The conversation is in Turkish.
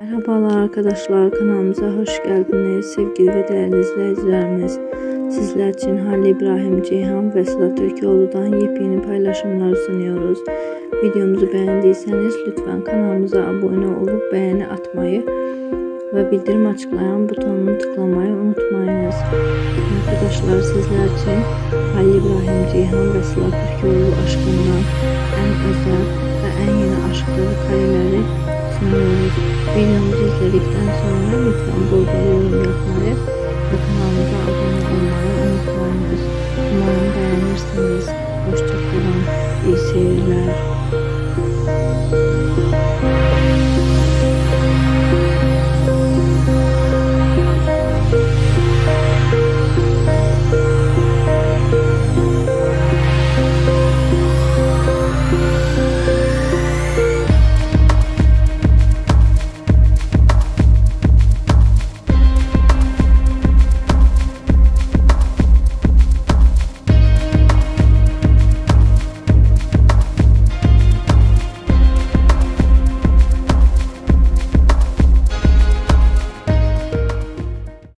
Merhabalar arkadaşlar kanalımıza hoş geldiniz sevgili ve değerli izleyicilerimiz. Sizler için Halil İbrahim Ceyhan ve Sıla Türkoğlu'dan yepyeni paylaşımlar sunuyoruz. Videomuzu beğendiyseniz lütfen kanalımıza abone olup beğeni atmayı ve bildirim açıklayan butonunu tıklamayı unutmayınız. Arkadaşlar sizler için Halil İbrahim Ceyhan ve Sıla Türkoğlu aşkından en özel ve en yeni aşkları kareleri sunuyoruz. Videomuzu izledikten sonra lütfen bol yorum yapmayı ve kanalımıza abone olmayı unutmayınız. Umarım beğenirsiniz. Hoşçakalın. İyi seyirler.